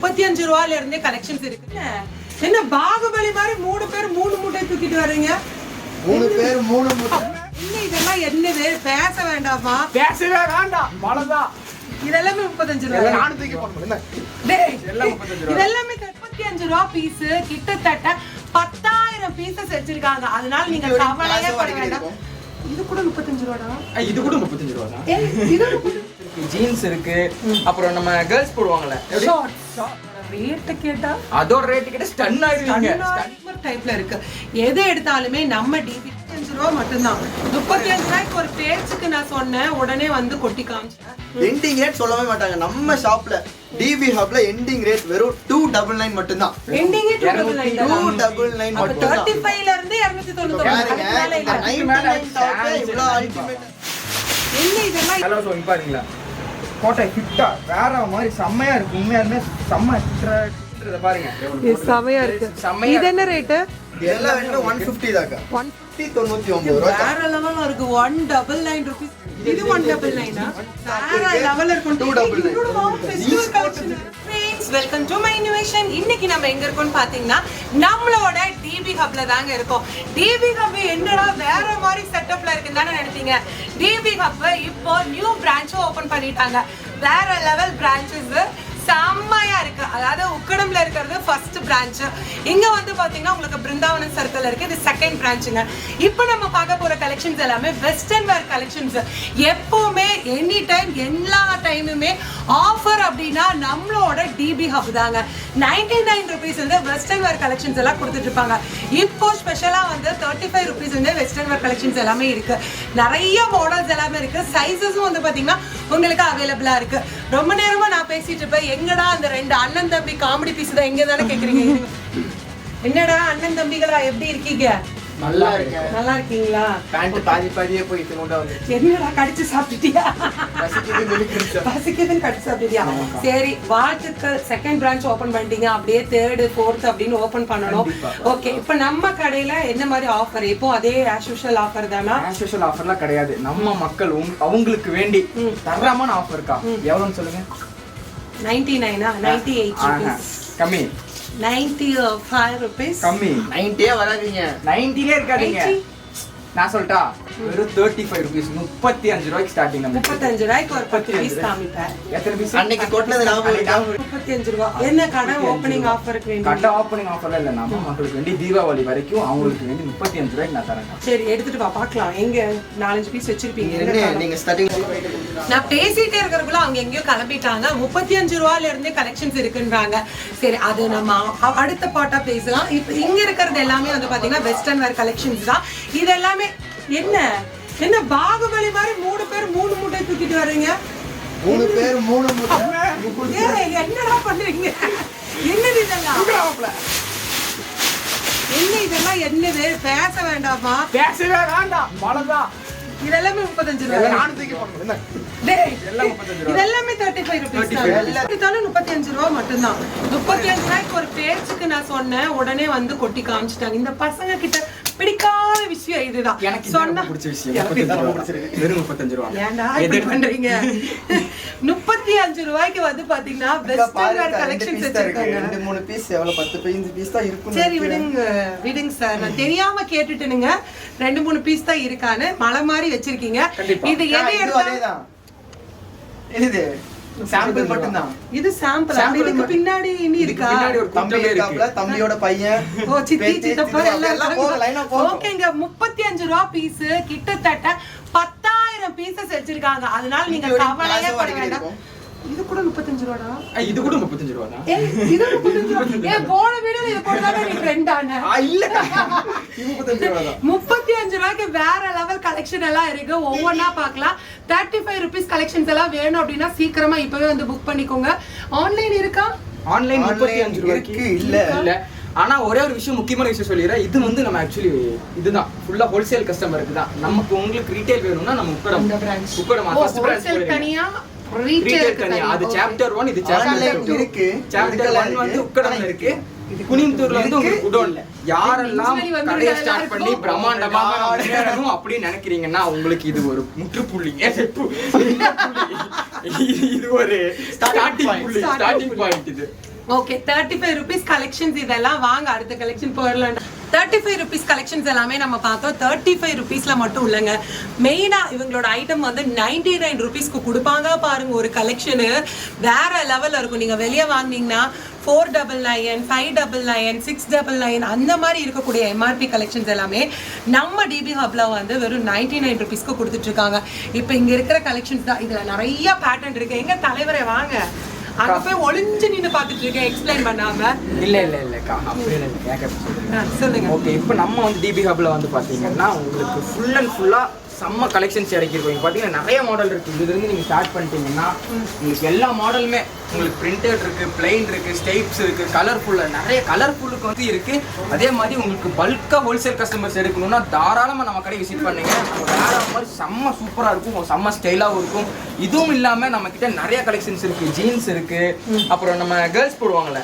முப்பத்தி அஞ்சு ரூபாயில இருந்தே கலெக்ஷன்ஸ் இருக்கு என்ன பாகுபலி மாதிரி மூணு பேர் மூணு மூட்டை தூக்கிட்டு வர்றீங்க? மூணு பேர் மூணு மூட்டை. இதெல்லாம் என்னது பேச வேண்டாமா? பேசவே வேண்டாம். மழைதான் இதெல்லாமே முப்பத்தஞ்சு ரூபாய். நானும் தூக்கி போடணும் என்ன? டேய், எல்லாம் முப்பத்தஞ்சு ரூபா. இதெல்லாமே முப்பத்தி அஞ்சு ரூபா பீஸ் கிட்டத்தட்ட பத்தாயிரம் பீசஸ் வச்சிருக்காங்க. அதனால நீங்க கவலையே பட வேண்டாம். இது கூட முப்பத்தஞ்சு ரூபாடா? இது கூட முப்பத்தஞ்சு ரூபா ஜீன்ஸ் இருக்கு. அப்புறம் நம்ம கேர்ள்ஸ் போடுவாங்கல்ல. ரேட்ட கேட்டா? அதோட ரேட்டு கிட்ட ஸ்டன் ஆயிருவீங்க. டைப்ல இருக்கு. எது எடுத்தாலுமே நம்ம ரூபா மட்டும்தான். முப்பத்தி அஞ்சு ரூபாய்க்கு ஒரு பேச்சுக்கு நான் சொன்னேன் உடனே வந்து கொட்டி காமிச்சேன் எண்டிங் ரேட் சொல்லவே மாட்டாங்க. நம்ம ஷாப்ல டிபி ஹப்ல எண்டிங் ரேட் வெறும் டூ டபுள் நைன் மட்டும்தான். எண்டிங்கே two two double nine thirty ஃபைவ்ல இருந்து இருநூத்தி தொண்ணூத்தி பாருங்க இந்த அதுக்கு 99 மேல டாப்பே chance இவ்வளோ இல்ல. அல்டிமேட் என்ன இதெல்லாம் ஹலோ ஸோ பாருங்களா கோட்டை ஃபிட்டா வேற மாதிரி செம்மையா இருக்கு. உண்மையாலுமே செம்ம இதை பாருங்க. இது செமையா இருக்கு. செம்மையா இது என்ன ரேட்டு எல்லா வேணும் ஒன் ஃபிஃப்டி தாக்கா. ஒன் நூற்றி தொண்ணூற்றி ஒம்பது ரூபா வேற லெவல்ல இருக்கு. ஒன் டபுள் நைன் ருபீஸ் இது ஒன் டபுள் நைனா வேற லெவல்ல இருக்கும். Two double nine. Welcome to my innovation இன்னைக்கு நம்ம எங்க இருக்கோம்னு பாத்தீங்கன்னா நம்மளோட டிபி ஹப்ல தாங்க இருக்கோம். டிபி ஹப் என்னடா வேற மாதிரி செட்டப்ல இருக்குன்னு தானே நினைப்பீங்க? டிபி ஹப் இப்போ நியூ பிரான்ச்சும் ஓபன் பண்ணிட்டாங்க. வேற லெவல் பிரான்ச்சஸ் செம்மையா இருக்கு. அதாவது உக்கடம்ல இருக்கிறது ஃபர்ஸ்ட் பிரான்ச் இங்க வந்து பாத்தீங்கன்னா உங்களுக்கு பிருந்தாவனம் சர்க்கிள் இருக்கு. இது செகண்ட் பிரான்ச்சுங்க இப்போ நம்ம பார்க்க போற கலெக்ஷன்ஸ் எல்லாமே வெஸ்டர்ன் வேர் கலெக்ஷன்ஸ் எப்பவுமே எனி டைம் எல்லா டைமுமே ஆஃபர் அப்படின்னா நம்மளோட டிபி ஹப் தாங்க. நைன்டி நைன் ருபீஸ் வந்து வெஸ்டர்ன் வேர் கலெக்ஷன்ஸ் எல்லாம் கொடுத்துட்டு இருப்பாங்க. இப்போ ஸ்பெஷலா வந்து தேர்ட்டி ஃபைவ் ருபீஸ் வந்து வெஸ்டர்ன் வேர் கலெக்ஷன்ஸ் எல்லாமே இருக்கு. நிறைய மாடல்ஸ் எல்லாமே இருக்கு. சைஸஸும் வந்து பாத்தீங்கன்னா உங்களுக்கு அவைலபிளா இருக்கு. ரொம்ப நேரமா நான் பேசிட்டு இருப்பேன். எங்கடா அந்த ரெண்டு அண்ணன் தம்பி காமெடி பீஸ் தான் எங்க தானே கேக்குறீங்க? என்னடா அண்ணன் தம்பிகளா எப்படி இருக்கீங்க? நல்லா இருக்கேன். நல்லா இருக்கீங்களா? பேண்ட் பாதி பாதியே போய் இத்தனோட வந்து. என்னடா கடிச்சு சாப்பிட்டுட்டியா? பசிக்குதுன்னு கடிச்சு சாப்பிட்டுட்டியா? சரி வாழ்த்துக்கள். செகண்ட் பிரான்ச் ஓபன் பண்ணிட்டீங்க. அப்படியே தேர்டு ஃபோர்த் அப்படின்னு ஓபன் பண்ணணும். ஓகே இப்போ நம்ம கடையில என்ன மாதிரி ஆஃபர் இப்போ அதே ஆஸ் யூஷுவல் ஆஃபர் தானா? ஸ்பெஷல் ஆஃபர்லாம் கிடையாது. நம்ம மக்கள் அவங்களுக்கு வேண்டி. தரமான ஆஃபர் இருக்கா? எவ்வளோன்னு சொல்லுங்க. நைன்டி நைனா நைன்டி எயிட் கம்மி. நைன்டி ஃபைவ் ருபீஸ் கம்மி. நைன்ட்டியே வராதீங்க. நைன்டிலே இருக்காதீங்க. 80? நான் சொல்லிட்டா வெறும் தேர்ட்டி ஃபைவ் ருபீஸ் முப்பத்தி அஞ்சு ரூபாய்க்கு ஸ்டார்டிங் நம்ம முப்பத்தஞ்சு ரூபாய்க்கு ஒரு பத்து பீஸ் காமிப்பேன். எத்தனை பீஸ் அன்னைக்கு கொட்டினது ஞாபகம்? முப்பத்தி அஞ்சு ரூபா. என்ன கடை ஓப்பனிங் ஆஃபருக்கு வேண்டி? கட்ட ஓப்பனிங் ஆஃபர்ல இல்ல நம்ம மக்களுக்கு வேண்டி தீபாவளி வரைக்கும் அவங்களுக்கு வேண்டி முப்பத்தி அஞ்சு ரூபாய்க்கு நான் தரேன். சரி எடுத்துட்டு வா பார்க்கலாம் எங்க நாலஞ்சு பீஸ் வச்சிருப்பீங்க? நீங்க ஸ்டார்டிங் நான் பேசிட்டே இருக்கிறக்குள்ள அவங்க எங்கேயோ கிளம்பிட்டாங்க. முப்பத்தி அஞ்சு ரூபாயில இருந்தே கலெக்ஷன்ஸ் இருக்குன்றாங்க. சரி அது நம்ம அடுத்த பாட்டா பேசலாம். இப்போ இங்க இருக்கிறது எல்லாமே வந்து பாத்தீங்கன்னா வெஸ்டர்ன் வேர் கலெக்ஷன்ஸ் தான். இது எல்லாமே என்ன? என்ன பாகுபலி மாதிரி மூணு பேர் மூணு மூட்டை தூக்கிட்டு வர்றீங்க? மூணு பேர் மூணு என்னடா பண்றீங்க? என்னது இதெல்லாம்? என்ன இதெல்லாம்? என்னது பேச வேண்டாமா? பேசவே வேண்டாம். மழைதான் இதெல்லாமே முப்பத்தஞ்சு ரூபாய். இதெல்லாமே 35 rupees தான். 35 எடுத்தாலும் 35 ரூபா மட்டும்தான். 35 ரூபாய்க்கு ஒரு பேச்சுக்கு நான் சொன்னேன். உடனே வந்து கொட்டி காமிச்சிட்டாங்க. இந்த பசங்க கிட்ட பிடிக்காத விஷயம் இதுதான். எனக்கு சொன்னா பிடிச்ச விஷயம். வெறும் முப்பத்தஞ்சு ரூபா. ஏன்டா இப்படி பண்றீங்க? முப்பத்தி அஞ்சு ரூபாய்க்கு வந்து பாத்தீங்கன்னா வேர் ரெண்டு கலெக்ஷன்ஸ். வச்சிருக்காங்க. மூணு பீஸ் எவ்வளவு? பத்து பதினஞ்சு பீஸ் தான் இருக்கும் சரி விடுங்க விடுங்க சார் நான் தெரியாம கேட்டுட்டேனுங்க. ரெண்டு மூணு பீஸ் தான் இருக்கான்னு மலை மாதிரி வச்சிருக்கீங்க. இது எது எடுத்தாலும் இது சாம்பிள் மட்டும்தான். இது சாம்பிள் இதுக்கு. பின்னாடி இனி இருக்கா? பின்னாடி ஒரு தம்பி இருக்காப்ல இருக்கு. தம்பியோட பையன் ஓ சித்தி சித்தப்பா எல்லாம் ஓகேங்க. முப்பத்தி அஞ்சு ரூபா பீஸ் கிட்டத்தட்ட பத்தாயிரம் பீசஸ் வச்சிருக்காங்க. அதனால நீங்க கவலையே பட வேண்டாம். இது கூட முப்பத்தஞ்சு ரூபாடா? இது கூட முப்பத்தஞ்சு ரூபா தான் ஏய், இது முப்பத்தஞ்சு ரூபா. ஏன் போன வீடியோல இது கூட தானே நீ ட்ரெண்ட் ஆன முப்பத்தஞ்சு ரூபா தான் முப்பத்தி அஞ்சு ரூபாய்க்கு வேற லெவல் கலெக்ஷன் எல்லாம் இருக்கு. ஒவ்வொன்றா பார்க்கலாம். தேர்ட்டி ஃபைவ் ருபீஸ் கலெக்ஷன்ஸ் எல்லாம் வேணும் அப்படின்னா சீக்கிரமா இப்பவே வந்து புக் பண்ணிக்கோங்க. ஆன்லைன் இருக்கா? ஆன்லைன் முப்பத்தி அஞ்சு ரூபாய்க்கு இல்ல. இல்ல. ஆனா ஒரே ஒரு விஷயம் முக்கியமான விஷயம் சொல்லிடுறேன். இது வந்து நம்ம ஆக்சுவலி இதுதான். ஃபுல்லா ஹோல்சேல் கஸ்டமருக்கு தான். நமக்கு உங்களுக்கு ரீட்டைல் வேணும்னா நம்ம உக்கடம். உக்கடம் தனியா? அது சாப்டர் 1 இது சாப்டர் 2 இருக்கு. சாப்டர் இதுக்கெல்லாம் 1 வந்து இருக்கு. குனிந்தூர்ல. உங்களுக்கு குடோன்ல. யாரெல்லாம் கடையை ஸ்டார்ட் பண்ணி பிரம்மாண்டமாக முன்னேறணும் அப்படின்னு நினைக்கிறீங்கன்னா உங்களுக்கு இது ஒரு முற்றுப்புள்ளி. இது ஒரு ஸ்டார்டிங். புள்ளி ஸ்டார்டிங். பாயிண்ட் இது. Okay thirty five rupees collections இதெல்லாம் வாங்க. அடுத்த கலெக்ஷன் போயிடலாம் தேர்ட்டி ஃபைவ் ருபீஸ் கலெக்ஷன்ஸ் எல்லாமே நம்ம பார்த்தோம். தேர்ட்டி ஃபைவ் ருபீஸில் மட்டும் இல்லைங்க. மெயினாக இவங்களோட ஐட்டம் வந்து நைன்டி நைன் ருபீஸ்க்கு கொடுப்பாங்க பாருங்கள் ஒரு கலெக்ஷனு வேற லெவலில் இருக்கும். நீங்கள் வெளியே வாங்குனீங்கன்னா four double nine five double nine six double nine அந்த மாதிரி இருக்கக்கூடிய எம்ஆர்பி கலெக்ஷன்ஸ் எல்லாமே நம்ம டிபி ஹப்ல வந்து வெறும் நைன்டி நைன் ருபீஸ்க்கு கொடுத்துட்ருக்காங்க இப்போ இங்கே இருக்கிற கலெக்ஷன்ஸ் தான். இதில் நிறைய பேட்டர்ன் இருக்குது எங்கள் தலைவரை வாங்க. அங்க போய் ஒளிஞ்சு நின்னு பார்த்துட்டு இருக்கேன். எக்ஸ்பிளைன் பண்ணாம. இல்ல இல்ல இல்லக்கா அப்படி இல்லை சொல்லுங்க. ஓகே இப்போ நம்ம வந்து டிபி ஹப்ல வந்து பாத்தீங்கன்னா உங்களுக்கு ஃபுல் அண்ட் ஃபுல்லா செம்ம கலெக்ஷன்ஸ் இறக்கிருக்கோம் இங்க பாத்தீங்கன்னா நிறைய மாடல் இருக்கு. இதுல இருந்து நீங்க ஸ்டார்ட் பண்ணிட்டீங்கன்னா உங்களுக்கு எல்லா மாடலுமே உங்களுக்கு பிரிண்டட் இருக்கு பிளைன் இருக்கு ஸ்டைப்ஸ் இருக்கு கலர்ஃபுல்லா நிறைய கலர்ஃபுல்லுக்கு வந்து இருக்கு. அதே மாதிரி உங்களுக்கு பல்கா ஹோல்சேல் கஸ்டமர்ஸ் எடுக்கணும்னா தாராளமா நம்ம கடை விசிட் பண்ணுங்க. வேற மாதிரி செம்ம சூப்பரா இருக்கும் செம்ம ஸ்டைலாகவும் இருக்கும். இதுவும் இல்லாம நம்ம கிட்ட நிறைய கலெக்ஷன்ஸ் இருக்கு ஜீன்ஸ் இருக்கு. அப்புறம் நம்ம கேர்ள்ஸ் போடுவாங்கல்ல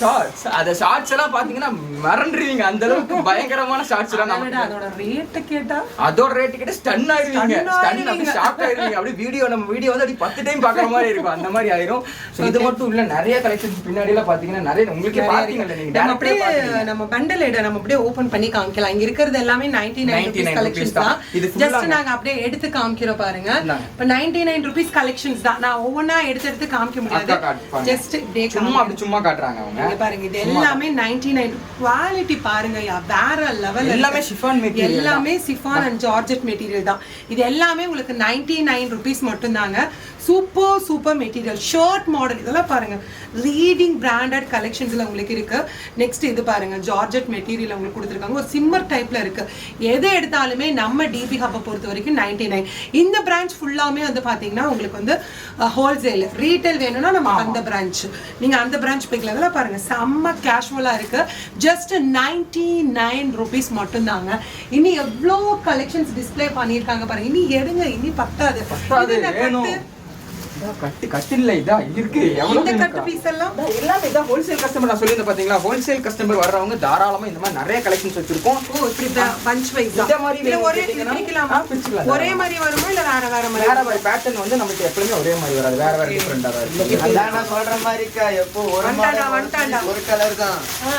ஷார்ட்ஸ் அந்த ஷார்ட்ஸ் எல்லாம் பாத்தீங்கன்னா மறந்துடுவீங்க அந்த அளவுக்கு பயங்கரமான ஷார்ட்ஸ் எல்லாம் நம்ம அதோட ரேட்டு கேட்டா? அதோட ரேட் கிட்ட ஸ்டன் ஆயிருவீங்க. ஸ்டன். அப்படி ஷாக் ஆயிருவீங்க. அப்படியே வீடியோ நம்ம வீடியோ வந்து அப்படி பத்து டைம் பாக்குற மாதிரி இருக்கும். அந்த மாதிரி ஆயிரும். ஸோ இது மட்டும் இல்ல நிறைய கலெக்ஷன்ஸ் பின்னாடி எல்லாம் பாத்தீங்கன்னா நிறைய உங்களுக்கே பாத்தீங்கல்ல நீங்க நம்ம direct ஆ அப்படியே. நம்ம பண்டல் எடை நம்ம அப்படியே ஓபன் பண்ணி காமிக்கலாம். இங்க இருக்கிறது எல்லாமே 99 நைன் 99 ருபீஸ் கலெக்ஷன்ஸ் தான். ஜஸ்ட் ஆ- நாங்க அப்படியே எடுத்து காமிக்கிறோம் பாருங்க. இப்ப 99 நைன் ருபீஸ் கலெக்ஷன்ஸ் தான். நான் ஒவ்வொன்றா எடுத்து எடுத்து காமிக்க முடியாது. ஜஸ்ட் இப்படியே சும்மா. அப்படி சும்மா காட்டுறாங்க அவங்க. பாருங்க இது எல்லாமே 99 நைன் குவாலிட்டி பாருங்க வேற லெவல் எல்லாமே chiffon material எல்லாமே சிஃபான் அண்ட் ஜார்ஜெட் மெட்டீரியல் தான். இது எல்லாமே உங்களுக்கு 99 நைன் ருபீஸ் மட்டும் தாங்க super super material shirt model இதெல்லாம் பாருங்க. லீடிங் பிராண்டட் கலெக்ஷன்ஸ்ல உங்களுக்கு இருக்கு. நெக்ஸ்ட் இது பாருங்க ஜார்ஜெட் மெட்டீரியல் உங்களுக்கு கொடுத்துருக்காங்க. ஒரு சிம்மர் டைப்ல இருக்கு. எது எடுத்தாலுமே நம்ம டிபி ஹப்பை பொறுத்த வரைக்கும் 99 நைன் இந்த பிரான்ச் ஃபுல்லாமே வந்து பாத்தீங்கன்னா உங்களுக்கு வந்து ஹோல்சேல் ரீட்டைல் வேணும்னா நம்ம அந்த பிரான்ச் நீங்க அந்த பிரான்ச் போய்க்கலாம் இதெல்லாம் பாருங்க. செம்ம கேஷுவலா இருக்கு. ஜஸ்ட் நைன்டி நைன் ருபீஸ் மட்டும்தாங்க. இனி எவ்வளோ கலெக்ஷன்ஸ் டிஸ்ப்ளே பண்ணியிருக்காங்க பாருங்க. இனி எடுங்க இனி பத்தாது. கட்டு? கட்டு இல்ல இதா? இருக்கு. எவ்வளவு இந்த கட்டு இருக்கா? பீஸ் எல்லாம் எல்லாமே இதான் ஹோல்சேல் கஸ்டமர் நான் சொல்லியிருந்தேன் பாத்தீங்களா? ஹோல்சேல் கஸ்டமர் வர்றவங்க தாராளமா இந்த மாதிரி நிறைய கலெக்ஷன்ஸ் வச்சிருக்கோம். ஓ இப்படி பஞ்ச் வைஸ் இந்த மாதிரி ஒரே கேட்டீங்கன்னா, பிரிக்கலாமா? ஆ, பிரிச்சுக்கலாம். ஒரே மாதிரி வருமா இல்ல வேற வேற மாதிரி வேற மாதிரி பேட்டர்ன் வந்து நமக்கு எப்பவுமே ஒரே மாதிரி வராது. வேற வேற டிஃபரெண்டா அதான் நான் சொல்ற மாதிரிக்கா? எப்போ ஒரு மாடல். ஒரு கலர் தான். ஆ,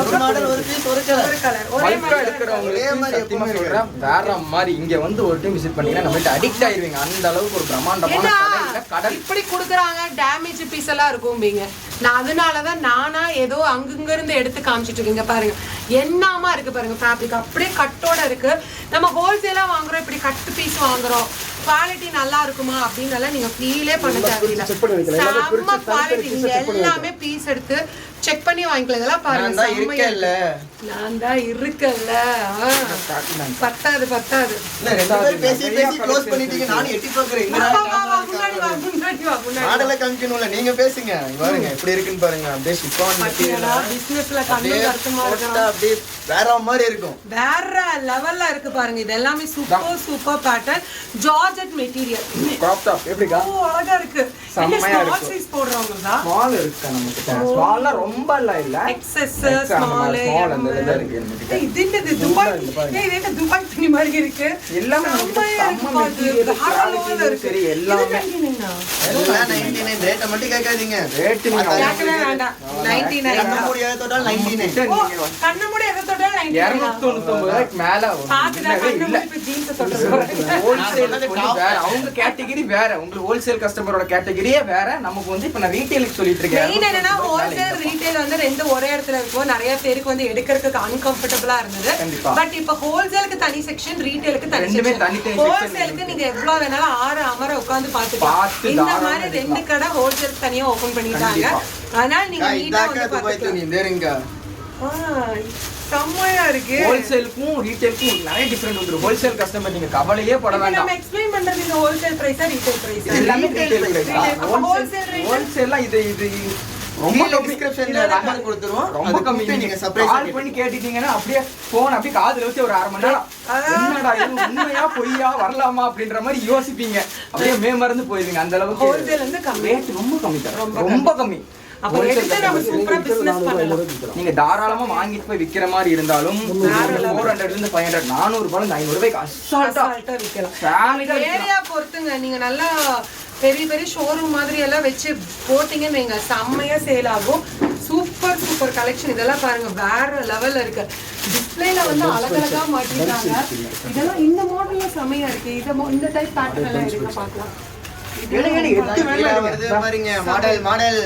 ஒரு மாடல் ஒரு பீஸ் ஒரு கலர் ஒரு கலர் ஒரே மாதிரி எடுக்கிறவங்களுக்கு ஒரே மாதிரி எப்பவுமே சொல்றேன் வேற மாதிரி இங்க வந்து ஒரு டைம் விசிட் பண்ணீங்கன்னா நம்மள்ட்ட அடிக்ட் ஆயிருவீங்க. அந்த அளவுக்கு ஒரு பிரம்மாண்டமான கடையில கடல். இப்படி கொடுக்குறாங்க. டேமேஜ் பீஸ் எல்லாம் இருக்கும் பீங்க. நான் அதனாலதான் நானா ஏதோ அங்கங்கிருந்து எடுத்து காமிச்சிட்டு இருக்கீங்க பாருங்க. என்னமா இருக்கு பாருங்க ஃபேப்ரிக் அப்படியே கட்டோட இருக்கு. நம்ம ஹோல்சேலாக வாங்குறோம் இப்படி கட்டு பீஸ் வாங்குறோம். குவாலிட்டி நல்லா இருக்குமா அப்படின்னு எல்லாம் நீங்க ஃபீலே பண்ண தேவையில்ல. செம்ம குவாலிட்டி நீங்க எல்லாமே பீஸ் எடுத்து செக் பண்ணி வாங்கிக்கலாம் இதெல்லாம் பாருங்க. நான் தான். இருக்கு. நான். காட்டினாங்க. பத்தாது பத்தாது. பேசி பேசி க்ளோஸ் பண்ணிட்டீங்க. நானும் எட்டி பாக்குறேன் முன்னாடி வா முன்னாடி வா. மாடலை காமிக்கணும்ல. நீங்க பேசுங்க. இங்க பாருங்க எப்படி இருக்குன்னு பாருங்க. அப்படியே பாத்தீங்களா? businessல கண்ணு போட்டா இருக்கணும். அப்படியே வேற மாதிரி இருக்கும். வேற லெவல்ல இருக்கு பாருங்க. இது எல்லாமே super super pattern georgette material crop top எப்படிக்கா? ஓ அழகா இருக்கு. செம்மையா ஸ்மால் இருக்கு. சைஸ் போடுறவங்களா? ஸ்மால் இருக்கா நம்ம கிட்ட ஸ்மால்னா ரொம்ப எல்லாம் இல்ல. எக்ஸஸ் ஸ்மால் small அந்த இதுல இருக்கு. இது என்னது? துபாய். ஏய், இது என்ன துபாய் துணி மாதிரி இருக்கு? எல்லாமே இருக்கு செம்ம quality level இருக்கு. எல்லாமே. என்னங்கண்ணா? எல்லாம். 99 ரேட்டை மட்டும் கேட்காதீங்க. ரேட் நீங்க அதான் கேட்கவே வேண்டாம். 99 கண்ண முடியாத தொட்டால் 99 ஓ, கண்ணை மூடி எதை தொட்டாலும் 99 இருநூத்தி தொண்ணூத்தி ரூபாய்க்கு மேல கண்ணை இல்ல. மூடி வேற அவங்க கேட்டகரி வேற. உங்களுக்கு ஹோல்சேல் கஸ்டமரோட கேட்டகரியே வேற. நமக்கு வந்து இப்ப நான் ரீட்டைலுக்கு சொல்லிட்டு இருக்கேன். மெயின் என்னன்னா 250 ஹோல்சேல் ரூபாய்க்கு ரீட்டைல் வந்து ரெண்டு ஒரே இடத்துல இருக்கும். நிறைய பேருக்கு வந்து எடுக்கிறதுக்கு அன்கம்ஃபர்டபுளா இருந்தது. பட் இப்ப ஹோல்சேலுக்கு தனி செக்ஷன் ரீட்டைலுக்கு தனி செக்ஷன் ஹோல்சேலுக்கு நீங்க எவ்வளவு வேணாலும் ஆறு அமர உட்கார்ந்து பார்த்து பாத்துக்கலாம் இந்த மாதிரி ரெண்டு. கடை ஹோல்சேல் தனியா ஓபன் பண்ணிட்டாங்க. அதனால நீங்க நீட்டா வந்து பாத்துக்கலாம் செம்மையா இருக்கு. ஹோல்சேலுக்கும் ரீட்டைலுக்கும் நிறைய டிஃபரெண்ட் வந்துரும். ஹோல்சேல் கஸ்டமர் நீங்க கவலையே பட வேண்டாம் நம்ம எக்ஸ்பிளைன் பண்றது இந்த ஹோல்சேல் பிரைஸா ரீட்டைல் பிரைஸா எல்லாமே ரீட்டைல். Price rate? ஹோல்சேல்லாம் இது இது ரொம்ப descriptionல number கொடுத்துருவோம். ரொம்ப கம்மி. நீங்க ஆ கால் பண்ணி கேட்டுட்டீங்கன்னா அப்படியே போன் அப்படியே காதுல வச்சு ஒரு அரை மணி நேரம் என்னடா இது? உண்மையா பொய்யா வரலாமா அப்படின்ற மாதிரி யோசிப்பீங்க. அப்படியே மே மறந்து போயிருவீங்க அந்த அளவுக்கு Wholesale வந்து கம்மி. ரேட் ரொம்ப கம்மி ரொம்ப கம்மி. அப்ப எடுத்து நம்ம சூப்பரா பிசினஸ் பண்ணலாம். நீங்க தாராளமா வாங்கிட்டு போய் விக்கிற மாதிரி இருந்தாலும் ஃபோர் ஹண்ட்ரட்ல இருந்து ஃபைவ் ஹண்ட்ரட் நானூறு ரூபாய் ஐநூறு ரூபாய்க்கு அசால்ட்டா வேலைக்கா ஏரியா பொறுத்துங்க. நீங்க நல்லா பெரிய பெரிய ஷோரூம் மாதிரி எல்லாம் வச்சு போட்டீங்கன்னு வைங்க. செம்மையா சேல் ஆகும். சூப்பர் சூப்பர் கலெக்ஷன் இதெல்லாம் பாருங்க வேற லெவல்ல இருக்கு. டிஸ்பிளேல வந்து அழகழகா மாட்டிருக்காங்க. இதெல்லாம் இந்த மாடல்ல செம்மையா இருக்கு. இத இந்த டைப் பேட்டர்ன் எல்லாம் வருது பாருங்க. Model model.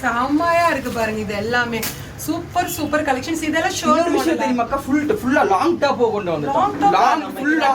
செம்மையா இருக்கு பாருங்க இது எல்லாமே. சூப்பர் சூப்பர் கலெக்ஷன்ஸ் இதெல்லாம் ஷோரூம் விஷயம் தெரியுமாக்கா ஃபுல் ஃபுல்லா லாங் டாப்போ கொண்டு வந்துட்டோம் லாங் ஃபுல்லா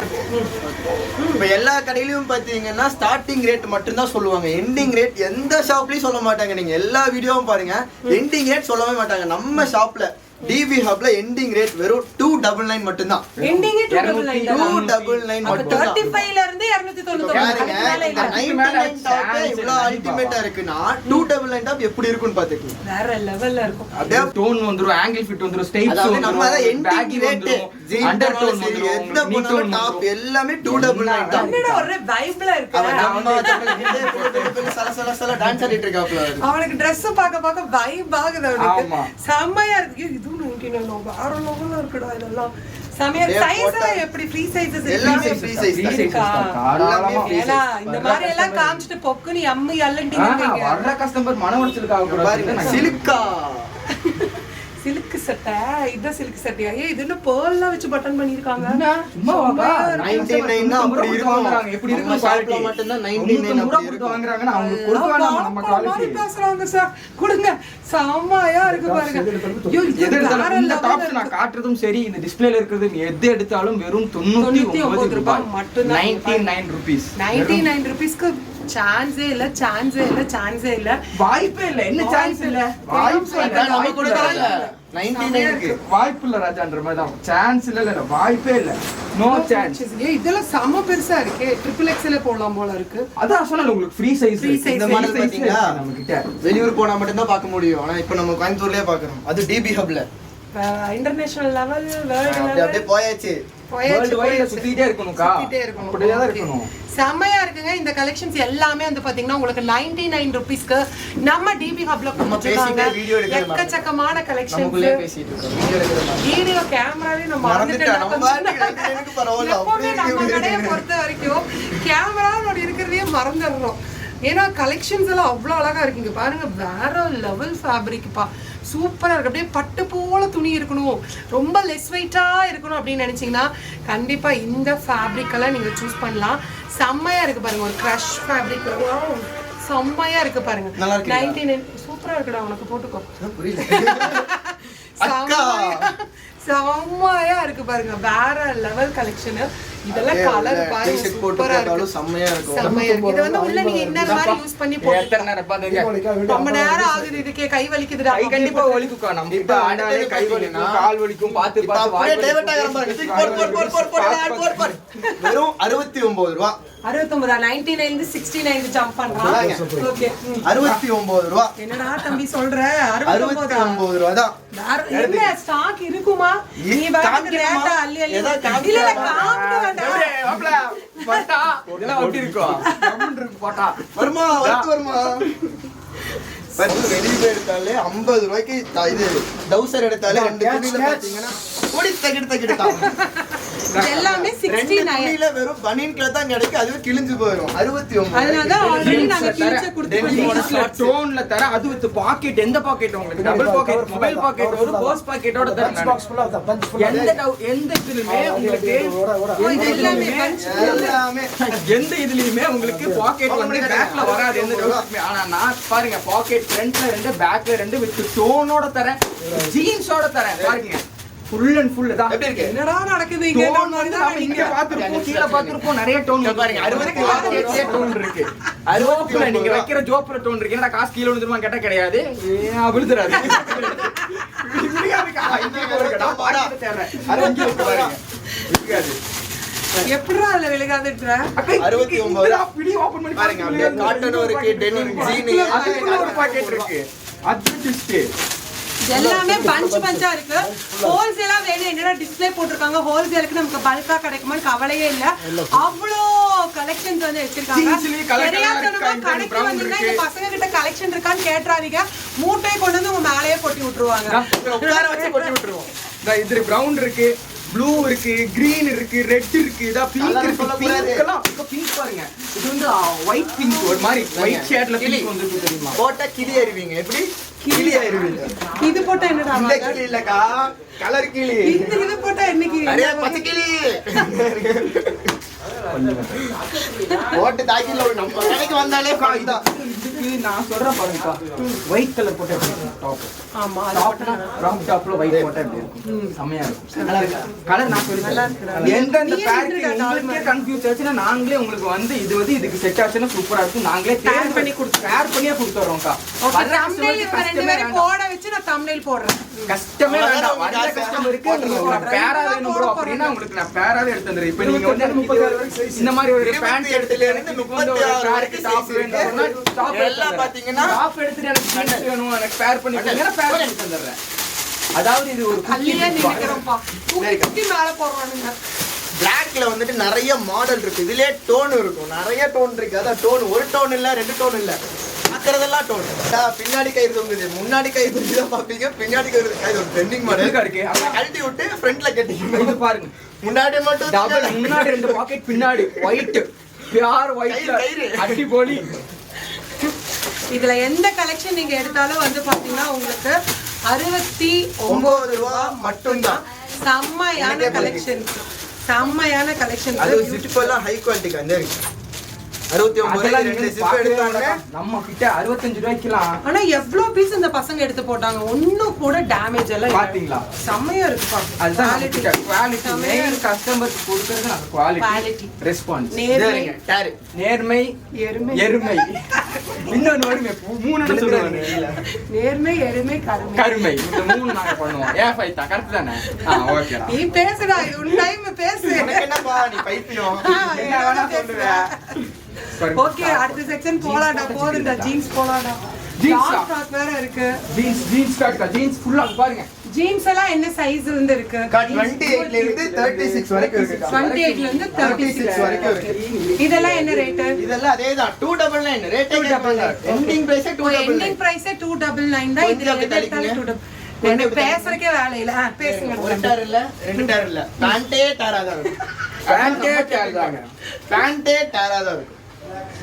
இப்ப எல்லா கடையிலயும் பாத்தீங்கன்னா ஸ்டார்டிங் ரேட் மட்டும் தான் சொல்லுவாங்க. எண்டிங் ரேட் எந்த ஷாப்லயும் சொல்ல மாட்டாங்க. நீங்க எல்லா வீடியோவும் பாருங்க. எண்டிங் ரேட் சொல்லவே மாட்டாங்க. நம்ம ஷாப்ல டிவி ஹப்ல எண்டிங் ரேட் வெறும் டூ டபுள் நைன் மட்டும்தான். எண்டிங்கே two double nine two double nine அப்ப மட்டும் தேர்ட்டி தான் ஃபைவ்ல இருந்து இருநூத்தி தொண்ணூத்தி பாருங்க இந்த அதுக்கு 99 மேல டாப் chance இவ்வளவு இல்லை. அல்டிமேட்டா இருக்குன்னா டூ டபுள் நைன் டாப் எப்படி இருக்கும்னு பாத்துக்கோங்க. வேற லெவல்ல இருக்கும். அப்படியே டோன் வந்துரும் ஆங்கிள் ஃபிட் வந்துரும் ஸ்டெப்ஸ் அதாவது நம்ம அதான் பேக்கி எண்டிங் ரேட் அண்டர் டோன் வந்துரும் எந்த போனாலும் டாப் எல்லாமே டூ டபுள் நைன் தான். என்னடா ஒரே வைப்ல அவன் இருக்கு? நம்ம போட்டு சல சல சல டான்ஸ் ஆடிட்டு இருக்காப்ல. அவனுக்கு Dress பார்க்க பார்க்க வைப் ஆகுது அவனுக்கு. செம்மையா இருக்கு. ஏய், இதுவும் நைன்டி நைன். வேற லெவல்ல இருக்குடா இதெல்லாம். அப்படியே சைஸ் எப்படி ஃப்ரீ சைஸஸ் எல்லாமே இருக்கா? ஏன்னா size. இந்த மாதிரி எல்லாம் காமிச்சிட்டு பொக்குன்னு எம்மி ஆ, அல்லண்டிங்க வர்ற கஸ்டமர் மன உளைச்சலுக்கு பாருங்க ஆகக்கூடாது சிலிக்கா சில்க் சட்டை இதான் சில்க் சட்டையா? ஏ இது என்ன பேர்லாம் வச்சு பட்டன் பண்ணிருக்காங்க சும்மா வாப்பா. தான் அப்படி இருக்கும். எப்படி இருக்கும் அப்படி இருக்கும் அவங்க கொடுக்க வேணாமா நம்ம? பேசுறாங்க சார் கொடுங்க. செம்மையா இருக்கு பாருங்க. ஐயோ, இது வேற இந்த இருக்கு. நான் காட்டுறதும் சரி இந்த டிஸ்பிளேல இருக்கிறது எது எடுத்தாலும் வெறும் தொண்ணூத்தி தொண்ணூத்தி ஒன்பது ஒன்பது ரூபாய். ரூபாய் மட்டும்தான். Ninety nine rupees ninety nine ருபீஸ்க்கு சான்ஸே இல்ல சான்ஸே இல்ல சான்ஸே இல்ல. வாய்ப்பே இல்ல. என்ன சான்ஸ் இல்ல? வாய்ப்பு இல்ல. நம்ம வாய்ப்பு கொடுக்கறோம்ல இல்ல. வாய்ப்பு இல்ல ராஜான்ற மாதிரி தான். சான்ஸ் இல்ல இல்ல வாய்ப்பே இல்ல. நோ சான்ஸ் ஏய், இதெல்லாம் செம பெருசா இருக்கே. ட்ரிபிள் எக்ஸ்எல்ல போடலாம் போல இருக்கு. அதான் சொன்னல உங்களுக்கு ஃப்ரீ சைஸ். இந்த மாடல் பாத்தீங்களா? நம்ம கிட்ட வெளியூர் போனா மட்டும் தான் பார்க்க முடியும். ஆனா இப்போ நம்ம கோயம்புத்தூர்லயே பாக்குறோம். அது டிபி ஹப்ல இன்டர்நேஷனல் லெவல் வேர்ல்டு அப்படி அப்படியே போயாச்சு போயாச்சு வேர்ல்டு வைட்ல. சுத்திட்டே இருக்கணும்க்கா சுத்திட்டே இருக்கணும். அப்படியே தான். இருக்கணும் செம்மையா இருக்குங்க இந்த கலெக்ஷன்ஸ் எல்லாமே வந்து பாத்தீங்கன்னா உங்களுக்கு 99 நைன் ருபீஸ்க்கு நம்ம டிபி ஹப்ல கொடுத்துருக்காங்க எக்கச்சக்கமான இருக்கோம் வீடியோ கேமராவே நம்ம பரவாயில்ல. எப்பவுமே நம்ம கடையை. பொறுத்த வரைக்கும் கேமரா இருக்கிறதையே மறந்துடுறோம் ஏன்னா கலெக்ஷன்ஸ் எல்லாம் அவ்வளோ அழகா இருக்குங்க பாருங்க வேற லெவல் ஃபேப்ரிக்ப்பா சூப்பரா இருக்கு. அப்படியே பட்டு போல துணி இருக்கணும். ரொம்ப லெஸ் வெயிட்டா இருக்கணும் அப்படின்னு நினைச்சீங்கன்னா கண்டிப்பா இந்த ஃபேப்ரிக் எல்லாம் நீங்க சூஸ் பண்ணலாம். செம்மையா இருக்கு பாருங்க. ஒரு க்ரஷ் ஃபேப்ரிக் செம்மையா இருக்கு பாருங்க? நைன்டி நைன் சூப்பரா இருக்குடா உனக்கு போட்டுக்கோ. புரியல. அக்கா. செம்மையா- செம்மையா இருக்கு பாருங்க. வேற லெவல் கலெக்ஷன் இதெல்லாம் கலர் உள்ள பாருங்க t-shirt போட்டு சூப்பரா போட்டாலும் இருக்கு. செம்மையா இருக்கும். செம்மையா இருக்கு. இது வந்து உள்ள நீங்க இன்னர் மாதிரி யூஸ் பண்ணி போட்டு எத்தனை நேரம் பாத்துங்க ரொம்ப நேரம் ஆகுது இதுக்கே கை வலிக்குதுடா. கை கண்டிப்பா வலிக்குக்கா நம்ம இப்ப கை வலிக்கும் கால் வலிக்கும் பார்த்து அப்படியே வாய் divert ஆகுற வலிக்கும். பாருங்க. தூக்கி போடு, போடு, போடு, போடு, போடு, போடு, போடு, போடு. வெறும் அறுபத்தி ஒன்பது ரூபா. அறுபத்தொன்பதா ninety nine sixty nine jump பண்றான். ஓகே அறுபத்தி ஒன்பது ரூபா. என்னடா தம்பி சொல்ற? அறுபத்தி ஒன்பது ரூபா தான். வேற- என்ன? ஸ்டாக் இருக்குமா? நீ அள்ளி அள்ளி. இல்ல இல்ல காமிக்க வேண்டாம். பட்டா, இருக்கும்? வருமா? வெளியே எடுத்தாலே ஐம்பது ரூபாய்க்கு த- இது டவுசர் எடுத்தாலே ரெண்டு பாத்தீங்கன்னா கொடி தகிடு தகிடுதான் இது எல்லாமே சிக்ஸ்டி வெறும் பனியன் கிளாத் தான் கிடைக்கும் அதுவே கிழிஞ்சு போயிடும் அறுபத்தி ஒன்பது. கிழிச்ச தர, கொடுத்து தர, அது with pocket, எந்த உங்களுக்கு? double pocket, mobile pocket, ஒரு purse pocket ஓட தரேன் நானு. எந்த டவு- எந்த இதுலயுமே உங்களுக்கு எல்லாமே. எந்த இதுலயுமே உங்களுக்கு பாக்கெட் வந்து பேக்ல வராது எந்த டவுட்டுமே ஆனா நான் பாருங்க பாக்கெட் ஃப்ரண்ட்ல ரெண்டு பேக்ல ரெண்டு வித் டோனோட தரேன். ஜீன்ஸோட தரேன் பாருங்க. ஃபுல் அண்ட் ஃபுல் தான். எப்படி இருக்கு? என்னடா நடக்குது? இங்க வந்து நம்ம இங்க. பாத்துருப்போம் கீழ பாத்துருப்போம் நிறைய டோன் பாருங்க, அறுபத்தி ஒன்பது டோன் இருக்கு. ஜோப்ல நீங்க வைக்கிற ஜோப்ல டோன் இருக்கு. என்னடா காசு கீழ விழுந்துருமா கேட்டா கிடையாது. விழுந்துறாது. எப்படிடா அதுல விழுகாதுன்ற அறுபத்தி ஒன்பது. பிடி பண்ணி பாருங்க. அதுக்குள்ள ஒரு பாக்கெட் இருக்கு. அது எல்லாமே பஞ்ச் பஞ்சா இருக்கு. ஹோல்சேலா வேணும் என்னடா டிஸ்ப்ளே போட்டிருக்காங்க. ஹோல்சேலுக்கு நமக்கு பல்கா கிடைக்குமான்னு கவலையே இல்ல. அவ்வளோ கலெக்ஷன்ஸ் வந்து வச்சிருக்காங்க. பசங்க கிட்ட கலெக்ஷன் இருக்கான்னு கேட்டுறாதீங்க. மூட்டையை கொண்டு வந்து உங்க மேலேயே கொட்டி விட்டுருவாங்க. உட்கார வச்சு கொட்டி விட்டுருவோம். இந்த இது பிரவுன் இருக்கு ப்ளூ இருக்கு கிரீன் இருக்கு ரெட் இருக்கு இதா பிங்க் இருக்கு. சொல்லக்கூடாது. பிங்க் எல்லாம். பிங்க் பாருங்க. இது வந்து ஒயிட் பிங்க் ஒரு மாதிரி ஒயிட் ஷேட்ல. பிங்க் வந்து தெரியுமா? போட்டா கிளி ஏறுவீங்க எப்படி? கிளி ஏறுவீங்க இது போட்டா என்னடா இந்த? கிளி இல்லக்கா கலர் கிளி. இந்த இது போட்டா என்னைக்கு அரே பச்சை கிளி. போட்டு தாக்கில ஒரு நம்ம கடைக்கு வந்தாலே தான் இதுக்கு நான் சொல்றேன் பாருங்கக்கா. ஒயிட் கலர் போட்டா டாப் ஆமா டாப்ல ரவுண்ட் டாப்ல ஒயிட் போட்டா எப்படி இருக்கும்? செமையா இருக்கும். கலர் நான் சொல்லி எந்த இந்த சொல்லிடுடா, உங்களுக்கே கன்ஃபியூஸ் ஆச்சுன்னா நாங்களே உங்களுக்கு வந்து இது வந்து இதுக்கு செட் ஆச்சுன்னா சூப்பரா இருக்கும். நாங்களே Pair பண்ணி கொடுத்து- பேர் பண்ணியே கொடுத்துறோம்க்கா. போட வச்சு நான் thumbnail போடுறேன். கஷ்டமே வேண்டாம். ஆசை. கஸ்டமருக்கு உங்களுக்கு நான். பேரா வேணும் ப்ரோ அப்படின்னா. உங்களுக்கு நான் பேராவே எடுத்து வந்துடுறேன் இப்போ நீங்க வந்து இது- இந்த மாதிரி ஒரு பேண்ட் எனக்கு இருந்து வந்து ஆறு பேருக்கு டாப் இருக்கு. வேணும்னா டாப் எல்லாம் பாத்தீங்கன்னா டாப் எடுத்துட்டு எனக்கு jeans வேணும். எனக்கு பேர் பண்ணி கொடுங்கன்னா பேர் பண்ணி தந்துடுறேன். அதாவது இது ஒரு குட்டி கல்லியே. நினைக்கிறோம்ப்பா தூக்கி மேல போடுறானுங்க. பிளாக்ல வந்துட்டு நிறைய மாடல் இருக்கு. இதுலயே டோன் இருக்கும். நிறைய டோன் இருக்கு. அதான் டோன் ஒரு டோன் இல்ல ரெண்டு டோன் இல்ல. பாக்குறதெல்லாம் டோன் பின்னாடி கயிறு தொங்குது முன்னாடி கயிறு தொங்கி தான் பாப்பீங்க பின்னாடி கயிறு கயிறு ஒரு ட்ரெண்டிங் மாடல் இருக்கு? கழட்டி விட்டு ஃப்ரண்ட்ல கட்டிக்கணும். இது பாருங்க. முன்னாடி மட்டும் டபுள் முன்னாடி ரெண்டு பாக்கெட் பின்னாடி ஒயிட் பியார் ஒயிட்ல கயிறு, கயிறு. அடிபொலி இதுல எந்த கலெக்ஷன் நீங்க எடுத்தாலும் வந்து பாத்தீங்கன்னா உங்களுக்கு அறுபத்தி ஒன்பது ரூபா மட்டும்தான். செம்மையான கலெக்ஷன் செம்மையான கலெக்ஷன் அது எல்லாம் ஹை குவாலிட்டி இருக்கு அறுபத்தி ஒன்பது. நம்ம கிட்ட அறுபத்தஞ்சு ரூபாய்க்குலாம் ஆனா எவ்வளவு பீஸ் இந்த பசங்க எடுத்து போட்டாங்க? ஒண்ணும் கூட டேமேஜ் எல்லாம் இல்ல. பாத்தீங்களா? செம்மையா இருக்குப்பா அதுதான் குவாலிட்டி செம்மையா மெயின். கஸ்டமருக்கு கொடுக்கறது. குவாலிட்டி ரெஸ்பான்ஸ் நேர்மை. நேர்மை. எருமை. எருமை. இன்னொன்னு வருமே மூணு சொல்லுவாங்க. நேர்மை எருமை கருமை. கருமை. இந்த மூணு நாங்க பண்ணுவோம். ஏன் ஃபைட்டா கரெக்ட் தானே? ஆ ஓகேடா நீ பேசுடா இது உன் டைம் பேசு. என்னப்பா நீ பைத்தியம். என்ன வேணா சொல்லுவேன் ஓகே அடுத்த செக்ஷன் போலாடா போதுண்டா ஜீன்ஸ் போலாடா? லாங் ஃப்ராக் வேற இருக்கு. ஜீன்ஸ் ஜீன்ஸ் காட்டுக்கா ஜீன்ஸ் ஃபுல்லா பாருங்க. ஜீன்ஸ் எல்லாம் என்ன சைஸ் இருந்து இருக்கு? டுவெண்ட்டி எயிட்ல இருந்து தேர்ட்டி சிக்ஸ் வரைக்கும் இருக்கு 28 ல இருந்து 36 36 வரைக்கும் இருக்கு. இதெல்லாம் என்ன ரேட் இதெல்லாம் அதேதான் டூ டபுள் நைன் ரேட்டே கேட்பாங்க ending price two double ending nine price two double nine தான் இதுல டபுள் எனக்கு பேசுறதுக்கே வேலை இல்ல. பேசுங்க. ஒரு டேர் இல்ல? ரெண்டு டேர் இல்ல பேண்டே டேரா தான் இருக்கும் பேண்டே கேட்டாங்க பேண்டே தான் இருக்கும்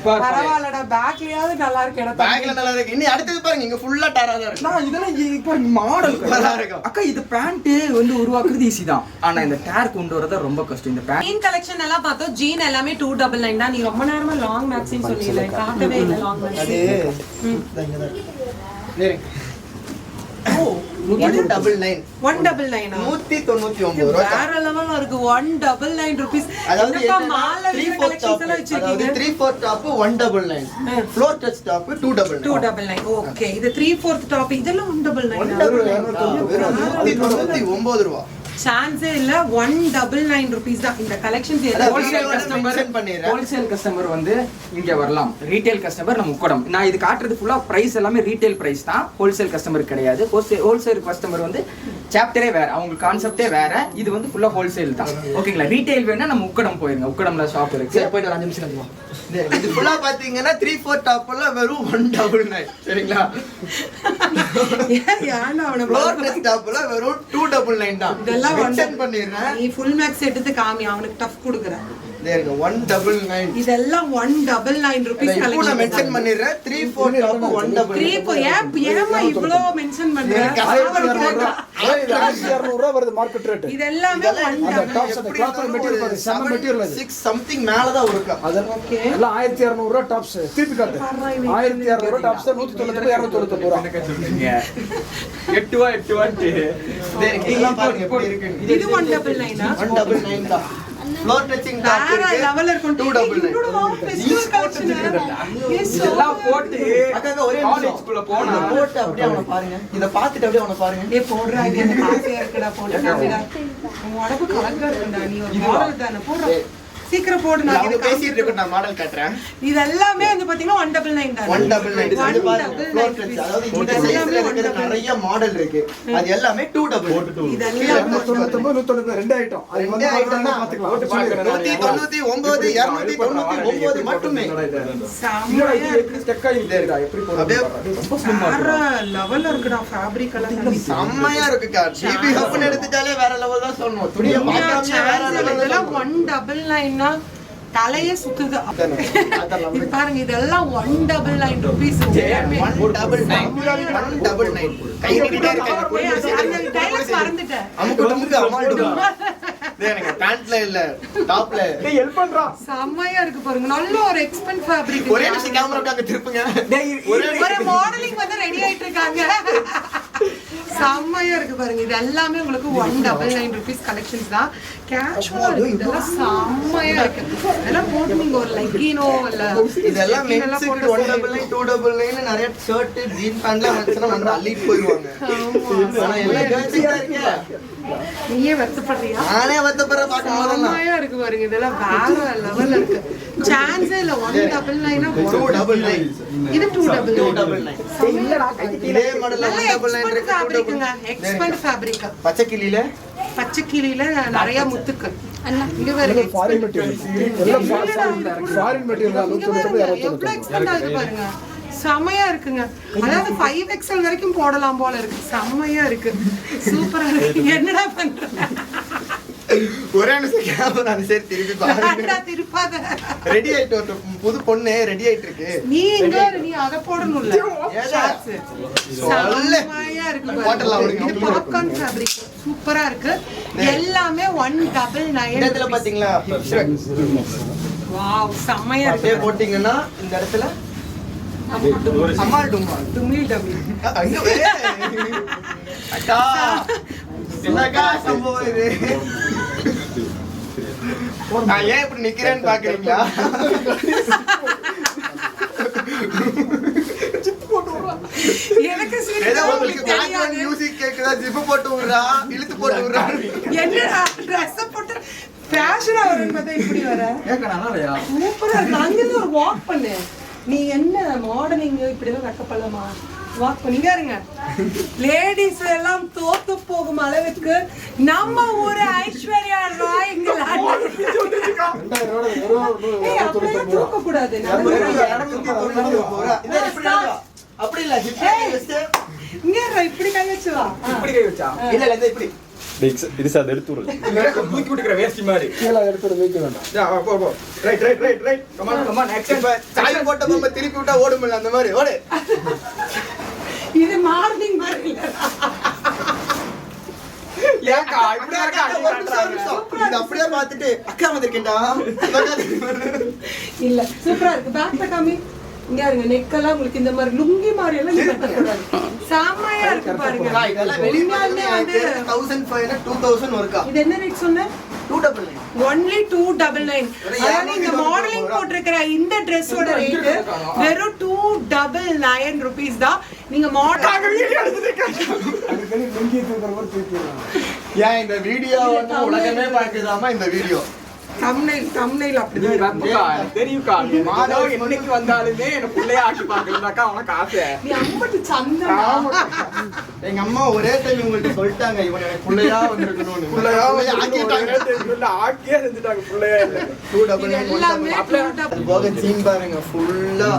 பரவாயில்லடா பேக்லயாவது நல்லா இருக்கு பேக்ல நல்லா இருக்கு. அடுத்தது பாருங்க இங்க ஃபுல்லா டேரா தான் இருக்கு. இதெல்லாம் இப்போ மாடல் நல்லா இருக்கும். அக்கா இது பேண்ட் வந்து உருவாக்குறது ஈஸி தான். ஆனா இந்த டேர் கொண்டு வரது ரொம்ப கஷ்டம். இந்த பேண்ட் ஜீன் கலெக்ஷன் எல்லாம் பார்த்தோம் ஜீன் எல்லாமே டூ டபுள் நைன் தான். நீ ரொம்ப நேரமா லாங் மேக்ஸிங் சொன்னீங்க காட்டவே இல்ல லாங் அது maxing one double nine one double நூத்தி தொண்ணூத்தி ஒன்பது வேற லெவல்ல இருக்கு. ஒன் டபுள் நைன் ருபீஸ் அதாவது three fourth top one double nine floor touch top two double two double nine okay இது த்ரீ ஃபோர்த் டாப் இதெல்லாம் one double one nine double nine வெறும் நூத்தி தொண்ணூத்தி ஒன்பது ரூபா. சான்ஸே இல்ல ஒன் டபுள் நைன் ருபீஸ் தான். இந்த collections wholesale customer. Wholesale customer வந்து இங்க வரலாம். ரீட்டைல் கஸ்டமர் நம்ம உக்கடம் நான் இது காட்டுறது ஃபுல்லா பிரைஸ் எல்லாமே ரீட்டைல் பிரைஸ் தான். ஹோல்சேல் கஸ்டமர் கிடையாது. ஹோல்சேல் கஸ்டமர் வந்து சாப்டரே வேற. அவங்க கான்செப்டே வேற. இது வந்து ஃபுல்லா ஹோல்சேல் தான். ஓகேங்களா ரீட்டைல் வேணா நம்ம உக்கடம் போயிருங்க. உக்கடம்ல ஷாப் இருக்கு. போயிட்டு அஞ்சு நிமிஷம். இது ஃபுல்லா பாத்தீங்கன்னா த்ரீ ஃபோர் டாப் எல்லாம் வெறும் ஒன் டபுள் நைன் சரிங்களா? ஃப்ளோர் டச் டாப் எல்லாம் வெறும் டூ டபுள் நைன் தான். இதெல்லாம் பண்ணிடுறேன். நீ ஃபுல் மேக்ஸ் எடுத்து காமி அவனுக்கு டஃப் கொடுக்குறேன் ஒன் டபுள் நைன் இதெல்லாம் ஒன் டபுள் நைன் ருபீஸ் இப்போ நான் மென்ஷன் பண்ணிடுறேன். Three four top one double three ஏன் ஏமா இவ்வளோ மென்ஷன் வருது மார்க்கெட் ரேட் இது எல்லாமே ஒன் அந்த டபுள் டாப்ஸ் அந்த கிளாத் மெட்டீரியல் பாரு செம்ம மெட்டீரியல் அது. சிக்ஸ் சம்திங் அது ஓகே எல்லாம் ஆயிரத்தி இரநூறுவா டாப்ஸ் திருப்பி காட்டு. ஆயிரத்தி இரநூறுவா டாப்ஸ் நூத்தி தொண்ணூத்தி இரநூத்தி தொண்ணூத்தி ரூபா. எட்டு ரூபா எட்டு. இது ஒன் டபுள் நைனா ஒன் டபுள் நைன் தான். ஃப்ளோர் டச்சிங் டாப் வேற லெவல்ல இருக்கும். Two double nine festival collection இதெல்லாம் போட்டு ஒரே போனா இதை போட்டு அப்படியே அவனை பாருங்க. இத பார்த்துட்டு அப்படியே அவனை பாருங்க. ஏ போடுறா. இது ஆசையா இருக்குடா போட்டு காமிடா உன் உடம்பு கலக்கா இருக்குடா. நீ ஒரு மாடல் தானே. போடுறா. சீக்கிரம் போடு நான் அவங்க இது பேசிட்டு காமிக்கிறேன். இருக்க நான் மாடல் காட்டுறேன் இது எல்லாமே வந்து பாத்தீங்கன்னா ஒன் டபுள் நைன் தான். ஒன் டபுள் நைன் One இது பாருங்க ஃப்ளோர். அதாவது இந்த இது சைஸ்ல எல்லாமே இருக்கிற நிறைய மாடல் இருக்கு. அது எல்லாமே டூ டபுள் இதெல்லாம் நூத்தி தொண்ணூத்தொன்பது நூத்தி தொண்ணூத்தி ரெண்டு ஐட்டம் அது வந்து. பாத்துக்கலாம் ஒன்பது மட்டுமே. செம்மையா இருக்கு. ல இருக்குடா. fabric எல்லாம் செம்மையா இருக்குக்கா. ஜிபி ஹப்னு எடுத்துட்டாலே வேற லெவல் தான் சொல்லணும். துணியை பார்க்காம வேற. லெவல் ஒன் டபுள் நைன்னா தலையே சுத்துது. பாருங்க இதெல்லாம் one double nine rupees one double nine one double nine கை மறந்துட்டேன். எனக்கு பேண்ட்ல இல்ல. டாப்ல ஹெல்ப் பண்றா. செம்மையா இருக்கு பாருங்க. நல்ல ஒரு எக்ஸ்பென்ட் ஃபேப்ரிக் ஒரே நிமிஷம் கேமரா அங்க திருப்புங்க. ஒரே ஒரு மாடலிங் வந்து ரெடி ஆயிட்டு இருக்காங்க. செம்மையா இருக்கு பாருங்க. இது எல்லாமே உங்களுக்கு one double nine rupees collections தான். கேஷுவலா இருக்கு. இதெல்லாம் செம்மையா இருக்கு. இதெல்லாம் போட்டு நீங்க ஒரு லெக்கினோ இல்ல இதெல்லாம் போட்டு one double nine two double nine நிறைய ஷர்ட் ஜீன் பேண்ட்லாம் வந்துச்சுன்னா வந்து அள்ளிட்டு போயிடுவாங்க ஆனா எல்லாம் இருக்கு. நீயே வருத்தப்படுறியா? நானே வத்தப்பற பார்க்கும் போதெல்லாம் இருக்கு பாருங்க இதெல்லாம் வேற லெவல்ல இருக்கு. சான்ஸே இல்ல ஒன் டபுள் நைனா டூ டபுள் நைன் இது டூ டபுள் நைன் இதே மாடல்ல டபுள் நைன் இருக்கு ஃபேப்ரிக்குங்க எக்ஸ்பென்ட் ஃபேப்ரிக் பச்சை கிளியில? பச்சை கிளியில நிறைய முத்துக்கள். இங்க ஃபாரின் மெட்டீரியல் எல்லாம் ஃபாரின் மெட்டீரியல் பாருங்க, செமையா இருக்குங்க. அதாவது ஃபைவ் எக்ஸல் வரைக்கும் போடலாம் போல இருக்கு. செமையா இருக்கு. சூப்பரா இருக்கு. என்னடா பண்ற? ஒரே நிமிஷம் கேமரா அந்த சைடு திருப்பி பாருங்க திருப்பாத. ரெடி ஆயிட்டு ஒரு புது பொண்ணு ரெடி ஆயிட்டு இருக்கு. நீ எங்க இரு, நீ அதை? ஷார்ட்ஸ் சொல்லு. செமையா இருக்கு. அவனுக்கு. இது பாப்கார்ன் ஃபேப்ரிக் சூப்பரா இருக்கு. எல்லாமே ஒன் டபுள் இந்த நைன் இடத்துல பாத்தீங்களா? வாவ் செமையா அப்படியே இருக்கு. போட்டீங்கன்னா இந்த இடத்துல நான் ஏன் இப்படி நிக்கிறேன்னு பாக்குறீங்களா எனக்கு மியூசிக் கேக்குதா ஜிப்பு போட்டு விடுறா. இழுத்து போட்டு விடுறா என்னடா ட்ரெஸ் போட்டு ஃபேஷனா பார்த்தா இப்படி வர? சூப்பரா இருக்கு. அங்கிருந்து ஒரு வாக் பண்ணு. நீ என்ன மாடலிங் இப்படி எல்லாம் வாக் பண்ணிங்க இருங்க. லேடிஸ் எல்லாம் தோத்து போகும் அளவுக்கு நம்ம ஊரு ஐஸ்வர்யா ராய் இங்க ஏய், அப்படியெல்லாம் தூக்க கூடாது வெறும் 290 ரூபா. இந்த இப்படி இல்ல. அப்படி இல்ல இப்படி கை வச்சு வா. ஆ. இப்படி கை வச்சா? இல்ல இப்படி. இது சார் எடுத்து விடுறது தூக்கி விட்டுக்கிற வேஷ்டி மாதிரி கீழே எடுத்து வைக்க வேண்டாம் யா, போ போ right right right right come on come on action இப்ப சாய் போட்ட பொம்மை திருப்பி விட்டா ஓடுமில்ல அந்த மாதிரி ஓடு இது மார்னிங் மாதிரி இல்ல. ஏக்கா இப்படி இருக்கா ஒரு நிமிஷம், ஒரு நிமிஷம். இது அப்படியே பார்த்துட்டு அக்கா வந்திருக்கேன்டா இல்ல சூப்பரா இருக்கு பேக்ல காமி இங்க இருங்க நெக்கெல்லாம் உங்களுக்கு இந்த மாதிரி லுங்கி மாதிரி எல்லாம் நீங்க கட்டக்கூடாது செம்மையா இருக்கு பாருங்க. இதெல்லாம் உண்மையாலுமே வந்து தௌசண்ட் ஃபைவ் டூ தௌசண்ட் ஒர்க்கா இது என்ன ரேட் சொன்ன? Two double nine only two double nine அதாவது இந்த 290 மாடலிங். போட்டிருக்கிற இந்த ட்ரெஸ்ஸோட ரேட் வெறும் டூ டபுள் நைன் ருபீஸ் தான். நீங்க மாடல் ஏன் இந்த வீடியோ வந்து உலகமே பார்க்குதாமா இந்த வீடியோ? தம்னைல் தம்னைல் அப்படிதான் தெரியும்க்கா மாதவ என்னைக்கு வந்தாலுமே என்ன புள்ளைய ஆக்கி பாக்குறதாக்கா உனக்கு ஆசை. நீ அம்பட்டு சந்தனா? எங்க அம்மா ஒரே டைம் உங்கள்ட்ட சொல்லிட்டாங்க இவன் எனக்கு பிள்ளையா வந்திருக்கணும்னு. புள்ளையா புள்ளையா ஆக்கிட்டாங்க. ஆக்கியே செஞ்சுட்டாங்க புள்ளையா. இல்ல டூ டபுள் எல்லாமே அது போக சீன் பாருங்க ஃபுல்லா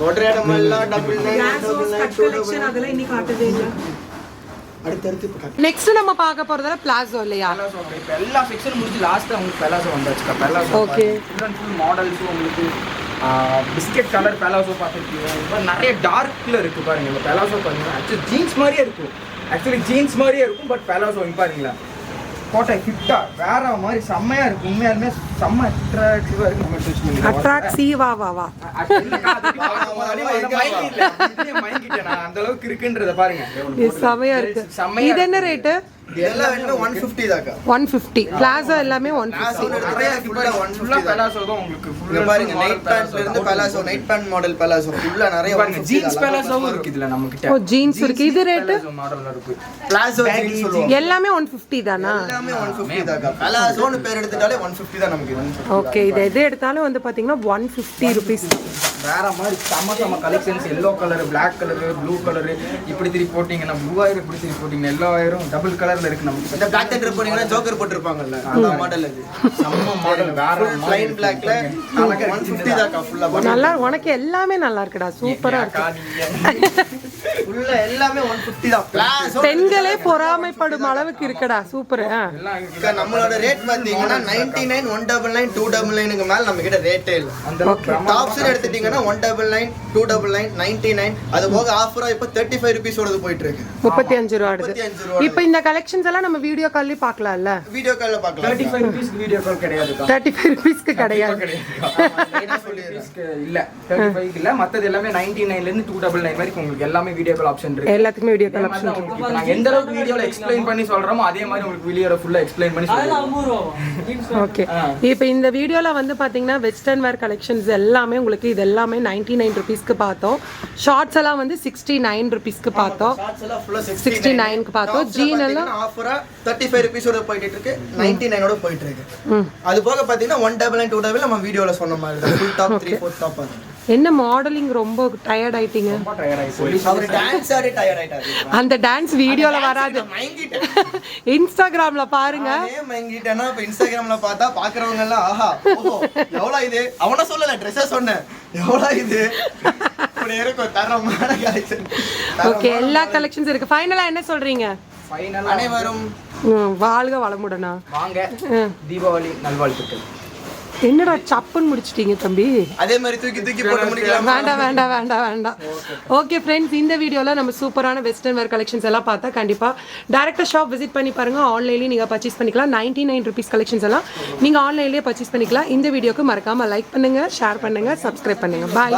சொல்ற இடமெல்லாம் double nine double nine two double அதெல்லாம் இன்னைக்கு காட்டுதே இல்ல. அடுத்தடுத்து இப்ப. நெக்ஸ்ட் நம்ம பார்க்க போறதுல பிளாசோ இல்லையா? இப்போ எல்லா செக்ஷன் முடிஞ்சு லாஸ்ட்டாக உங்களுக்கு palazzo வந்தாச்சுக்கா palazzo Okay. Full and full மாடல்ஸும் உங்களுக்கு பிஸ்கெட் கலர் பெலாசோ பார்த்துருக்கீங்க. நிறைய டார்க்கில் இருக்குது பாருங்க. இந்த பெலாசோ பார்த்தீங்கன்னா ஆக்சுவலி ஜீன்ஸ் மாதிரியே இருக்கும். ஆக்சுவலி ஜீன்ஸ் மாதிரியே இருக்கும் பட் பெலாசோ பாருங்களா கோட்டை ஃபிட்டாக வேற மாதிரி செம்மையாக இருக்கும் உண்மையாலுமே செம்ம அட்ராக்டிவாக இருக்கு. நம்ம பண்ணி வா வா அந்த அளவுக்கு இருக்குன்றத பாருங்க. செமையா இருக்கு. செம்மையா இது என்ன இருக்கு. ரேட்டு தாக்கா ஒன் ஃபிஃப்டி பிளாசோ எல்லாமே ஒன் ஃபிஃப்டி நிறைய ஃபுல்லா பெலாசோ தான். உங்களுக்கு. பாருங்க நைட் பேண்ட்ல இருந்து. Palazzo night pant model palazzo ஃபுல்லா நிறைய பாருங்க ஜீன்ஸ் பெலாசோவும் இருக்கு இதுல நம்ம கிட்ட ஓ, jeans இருக்கு. இது rate? மாடல்ல இருக்கு. பிளாசோ ஜீன்ஸ் சொல்லுவாங்க எல்லாமே ஒன் ஃபிஃப்டி தானா? எல்லாமே ஒன் ஃபிஃப்டி தாக்கா பலாசோன்னு பேர் எடுத்துட்டாலே ஒன் ஃபிஃப்டி தான் நமக்கு. ஓகே இது எது எடுத்தாலும் வந்து ஒன் ஃபிஃப்டி ருபீஸ் வேற மாதிரி செம செம collections yellow colour Black colour blue colour இப்படி திருப்பி போட்டீங்கன்னா ப்ளூ ஆயிரம் இப்படி திருப்பி போட்டீங்கன்னா எல்லோ ஆயிரம். டபுள் கலர்ல இருக்கு நமக்கு. இந்த பிளாக் தண்டர் போனீங்கன்னா ஜோக்கர் போட்டிருப்பாங்கல்ல அந்த மாடல் அது. செம்ம மாடல் வேற ப்ளைன் பிளாக்ல ஒன் ஃபிஃப்டி தாக்கா ஃபுல்லா நல்லா உனக்கு எல்லாமே நல்லா இருக்குடா. சூப்பரா இருக்கு. ஃபுல்லா எல்லாமே ஒன் ஃபிஃப்டி தான். பெண்களே பொறாமைப்படும் அளவுக்கு இருக்குடா சூப்பர். நம்மளோட ரேட் பாத்தீங்கன்னா ninety nine one double nine two double நைனுக்கு மேல நம்ம கிட்ட ரேட்டே இல்லை. டாப்ஸ் எடுத்துட்டீங்கன்னா one double nine two double nine ninety nine அது போக ஆஃபரா இப்போ தேர்ட்டி ஃபைவ் ருபீஸோடது போயிட்டு இருக்கு முப்பத்தி அஞ்சு ரூபா ஆடுது 35 ரூபா இப்போ இந்த கலெக்ஷன்ஸ் எல்லாம் நம்ம வீடியோ கால்லி பார்க்கலாம்ல? வீடியோ கால்ல பார்க்கலாம். தேர்ட்டி ஃபைவ் ருபீஸ்க்கு வீடியோ கால் கிடையாதுக்கா. தேர்ட்டி ஃபைவ் ருபீஸ்க்கு கிடையாது. இல்ல. தேர்ட்டி ஃபைவ் இல்ல. மத்தது எல்லாமே நைன்டி நைன்ல இருந்து டூ டபுள் நைன் வரைக்கும் உங்களுக்கு எல்லாமே வீடியோ கால் ஆப்ஷன் இருக்கு. எல்லாத்துக்குமே வீடியோ கால் ஆப்ஷன் நாங்க எந்த அளவுக்கு வீடியோல எக்ஸ்பிளைன் பண்ணி சொல்றோமோ அதே மாதிரி உங்களுக்கு வீடியோல ஃபுல்லா எக்ஸ்பிளைன் பண்ணி சொல்லுவோம் ஓகே இப்போ இந்த வீடியோவில் வந்து பார்த்தீங்கன்னா வெஸ்டர்ன் வேர் கலெக்ஷன்ஸ் எல்லாமே உங்களுக்கு இது எல்லாமே நைன்டி நைன் ருபீஸ்க்கு பார்த்தோம். ஷார்ட்ஸ் எல்லாம் வந்து சிக்ஸ்டி நைன் ருபீஸ்க்கு பார்த்தோம். ஷார்ட்ஸ் எல்லாம் ஃபுல்லா 69 க்கு பார்த்தோம். jean எல்லாம்? ஆஃபரா தேர்ட்டி ஃபைவ் ருபீஸோட போயிட்டு இருக்கு நைன்டி நைனோட போயிட்டு இருக்கு அது போக பாத்தீங்கன்னா one double nine two double நம்ம வீடியோல சொன்ன மாதிரி தான். Full top three four top என்ன மாடலிங் ரொம்ப டயர்ட் ஆயிட்டீங்க? அந்த டான்ஸ் வீடியோல வராது. இன்ஸ்டாகிராம்ல பாருங்க. மயங்கிட்டேன்னா இப்ப இன்ஸ்டாகிராம்ல பார்த்தா பாக்குறவங்க எல்லாம் ஆஹா ஓஹோ எவ்வளவு இது? அவன சொல்லல ட்ரெஸ்ஸ சொன்னேன். எவ்வளவு இது? இப்படி இருக்கும் தரமான கலெக்ஷன் ஓகே எல்லா கலெக்ஷன்ஸ் இருக்கு. ஃபைனலா என்ன சொல்றீங்க? ஃபைனலா அனைவரும் வாழ்க வளமுடனா? வாங்க. தீபாவளி நல்வாழ்த்துக்கள். என்னடா சப்புன்னு முடிச்சிட்டீங்க தம்பி? அதே மாதிரி தூக்கி தூக்கி போட்டு முடிக்கலாம்? வேண்டாம் வேண்டாம் வேண்டாம் வேண்டாம். ஓகே ஃப்ரெண்ட்ஸ் இந்த வீடியோவில் நம்ம சூப்பரான வெஸ்டர்ன் வேர் கலெக்ஷன்ஸ் எல்லாம் பார்த்தா கண்டிப்பாக டேரக்டாக ஷாப் விசிட் பண்ணி பாருங்கள் ஆன்லைன்லேயே நீங்கள் பர்ச்சேஸ் பண்ணிக்கலாம். நைன்டி நைன் ருபீஸ் கலெக்ஷன்ஸ் எல்லாம் நீங்கள் ஆன்லைன்லேயே பர்ச்சேஸ் பண்ணிக்கலாம். இந்த வீடியோக்கு மறக்காமல் லைக் பண்ணுங்கள் ஷேர் பண்ணுங்கள் சப்ஸ்கிரைப் பண்ணுங்கள் பாய்